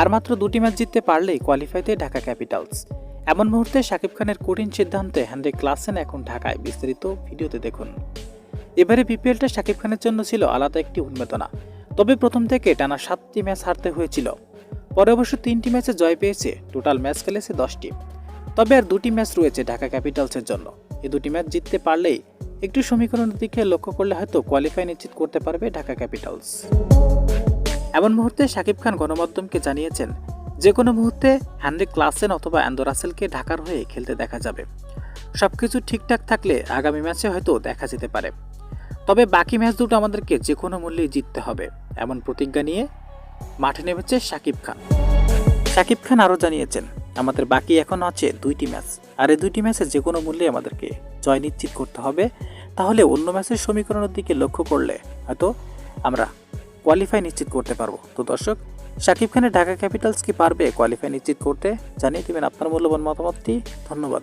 আর মাত্র দুটি ম্যাচ জিততে পারলেই কোয়ালিফাইতে ঢাকা ক্যাপিটালস এমন মুহূর্তে শাকিব খানের কঠিন সিদ্ধান্তে হ্যান্ড্রিক ক্লাসেন এখন ঢাকায়। বিস্তারিত ভিডিওতে দেখুন। এবারে বিপিএলটা শাকিব খানের জন্য ছিল আলাদা একটি উন্মেদনা। তবে প্রথম থেকে টানা সাতটি ম্যাচ হারতে হয়েছিল। পরে অবশ্য তিনটি ম্যাচে জয় পেয়েছে। টোটাল ম্যাচ খেলেছে দশটি। তবে আর দুটি ম্যাচ রয়েছে ঢাকা ক্যাপিটালসের জন্য। এই দুটি ম্যাচ জিততে পারলেই একটু সমীকরণের দিকে লক্ষ্য করলে হয়তো কোয়ালিফাই নিশ্চিত করতে পারবে ঢাকা ক্যাপিটালস এমন মুহূর্তে শাকিব খান গণমাধ্যমকে জানিয়েছেন যে কোনো মুহূর্তে হ্যানরি ক্লাসেন অথবা অ্যান্ডো রাসেলকে ঢাকার হয়ে খেলতে দেখা যাবে। সব কিছু ঠিকঠাক থাকলে আগামী ম্যাচে হয়তো দেখা যেতে পারে। তবে বাকি ম্যাচ দুটো আমাদেরকে যে কোনো মূল্যেই জিততে হবে, এমন প্রতিজ্ঞা নিয়ে মাঠে নেমেছে শাকিব খান। শাকিব খান আরও জানিয়েছেন, আমাদের বাকি এখন আছে দুইটি ম্যাচ, আর এই দুইটি ম্যাচে যে কোনো মূল্যে আমাদেরকে জয় নিশ্চিত করতে হবে। তাহলে অন্য ম্যাচের সমীকরণের দিকে লক্ষ্য করলে হয়তো আমরা কোয়ালিফাই নিশ্চিত করতে পারব। তো দর্শক শাকিব খানের ঢাকা ক্যাপিটালস কি পারবে কোয়ালিফাই নিশ্চিত করতে? জানিয়ে দেবেন আপনার মূল্যবান মতামতটি। ধন্যবাদ।